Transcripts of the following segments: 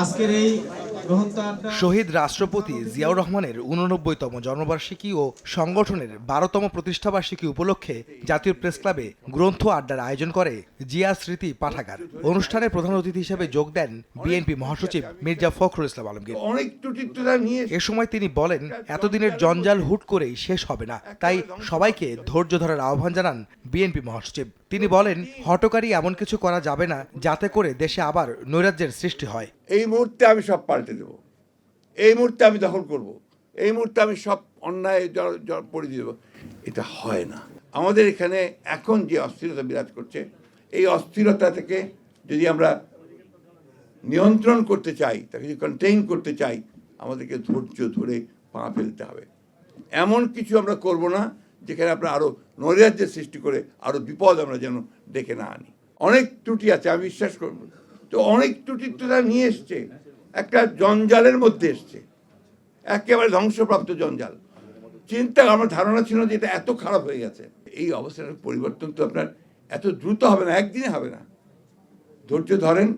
আজকের এই শহীদ রাষ্ট্রপতি জিয়াউর রহমানের উননব্বইতম জন্মবার্ষিকী ও সংগঠনের বারোতম প্রতিষ্ঠাবার্ষিকী উপলক্ষে জাতীয় প্রেস ক্লাবে গ্রন্থ আড্ডার আয়োজন করে জিয়া স্মৃতি পাঠাগার। অনুষ্ঠানে প্রধান অতিথি হিসেবে যোগ দেন বিএনপি মহাসচিব মির্জা ফখরুল ইসলাম আলমগীর। অনেক এ সময় তিনি বলেন এতদিনের জঞ্জাল হুট করেই শেষ হবে না। তাই সবাইকে ধৈর্য ধরার আহ্বান জানান বিএনপি মহাসচিব। তিনি বলেন, হটকারী এমন কিছু করা যাবে না, যাতে করে দেশে আবার নৈরাজ্যের সৃষ্টি হয়। এই মুহূর্তে আমি সব পাল্টে দেব। এই মুহূর্তে আমি দখল করব। এই মুহূর্তে আমি সব অন্যায় পরিয়ে দেব। এটা হয় না। আমাদের এখানে এখন যে অস্থিরতা বিরাজ করছে, এই অস্থিরতা থেকে যদি আমরা নিয়ন্ত্রণ করতে চাই, তাকে যদি কন্টেইন করতে চাই, আমাদেরকে ধৈর্য ধরে পা ফেলতে হবে। এমন কিছু আমরা করব না যেখানে আমরা আরও নৈরাজ্যের সৃষ্টি করে আরও বিপদ আমরা যেন ডেকে না আনি। অনেক ত্রুটি আছে, আমি বিশ্বাস করব। তো অনেক ত্রুটি তো তারা নিয়ে এসছে। একটা জঞ্জালের মধ্যে এসছে। একেবারে ধ্বংসপ্রাপ্ত জঞ্জাল। চিন্তা, আমার ধারণা ছিল যে এটা এত খারাপ হয়ে গেছে। এই অবস্থার পরিবর্তন তো আপনার এত দ্রুত হবে না, একদিনে হবে না। ধৈর্য ধরেন,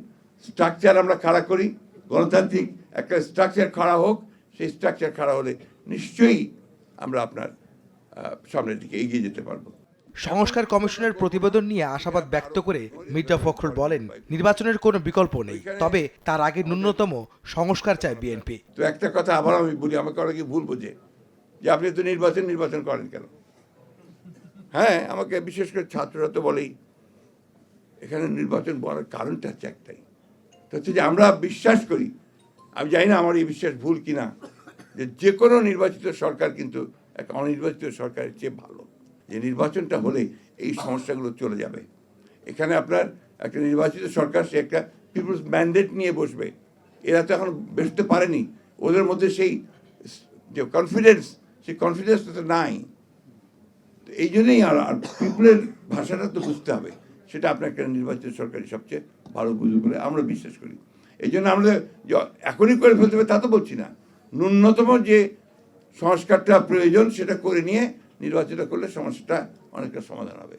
স্ট্রাকচার আমরা খাড়া করি। গণতান্ত্রিক একটা স্ট্রাকচার খাড়া হোক, সেই স্ট্রাকচার খাড়া হলে নিশ্চয়ই আমরা আপনার সামনের দিকে এগিয়ে যেতে পারব। সংস্কার কমিশনের প্রতিবেদন নিয়ে আশাবাদ ব্যক্ত করে মির্জা ফখরুল বলেন নির্বাচনের কোনো বিকল্প নেই। তবে তার আগে ন্যূনতম সংস্কার চায় বিএনপি তো একটা কথা আবার আমি বলি আমাকে অনেকে ভুল বোঝে যে আপনি তো নির্বাচন নির্বাচন করেন কেন? হ্যাঁ আমাকে বিশেষ করে ছাত্ররা তো বলেই এখানে নির্বাচন বলার কারণটা হচ্ছে একটাই। তো হচ্ছে যে আমরা বিশ্বাস করি আমি জানি না আমার এই বিশ্বাস ভুল কিনা যে যে কোনো নির্বাচিত সরকার কিন্তু একটা অনির্বাচিত সরকারের চেয়ে ভালো। যে নির্বাচনটা হলে এই সমস্যাগুলো চলে যাবে। এখানে আপনার একটা নির্বাচিত সরকার, সে একটা পিপুলস ম্যান্ডেট নিয়ে বসবে। এরা তো এখন বেরোতে পারেনি। ওদের মধ্যে সেই যে কনফিডেন্স সেই কনফিডেন্সটা তো নাই। এই জন্যই আর আর পিপুলের ভাষাটা তো বুঝতে হবে। সেটা আপনার একটা নির্বাচিত সরকারি সবচেয়ে ভালো বুঝবে বলে আমরা বিশ্বাস করি। এই জন্য আমরা এখনই করে ফেলতে হবে তা তো বলছি না। ন্যূনতম যে সংস্কারটা প্রয়োজন সেটা করে নিয়ে নির্বাচিত করলে সমস্যাটা অনেকটা সমাধান হবে।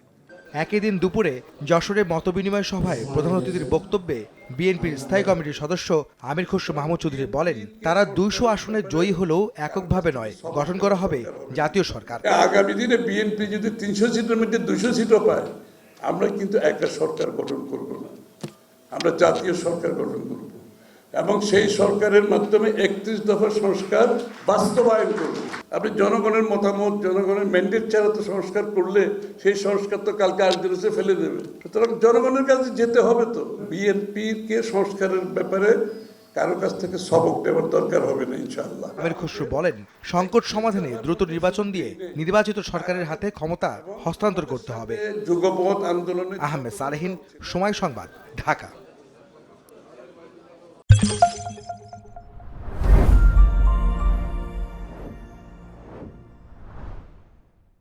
একই দিন দুপুরে যশোরে মতবিনিময় সভায় প্রধান অতিথির বক্তব্যে বিএনপির স্থায়ী কমিটির সদস্য আমির খসরু মাহমুদ চৌধুরী বলেন তারা দুইশো আসনে জয়ী হলেও এককভাবে নয় গঠন করা হবে জাতীয় সরকার। আগামী দিনে বিএনপি যদি তিনশো সিটের মধ্যে দুশো সিটও পায় আমরা কিন্তু একটা সরকার গঠন করব না। আমরা জাতীয় সরকার গঠন করব। এবং সেই সরকারের মাধ্যমে একত্রিশ দফা সংস্কার বাস্তবায়ন করব। আপনি জনগণের মতামত জনগণের ম্যান্ডেট ছাড়া তো সংস্কার করলে সেই সংস্কার তো কালকে আজদিরসে ফেলে দেবে। সুতরাং জনগণের কাছে যেতে হবে তো। বিএনপিকে সংস্কারের ব্যাপারে কারও কাছ থেকে সবক নেওয়ার দরকার হবে না ইনশাআল্লাহ। আমির খসরু বলেন সংকট সমাধানে দ্রুত নির্বাচন দিয়ে নির্বাচিত সরকারের হাতে ক্ষমতা হস্তান্তর করতে হবে। যুগপথ আন্দোলনে আহমেদ সালেহিন সময় সংবাদ ঢাকা।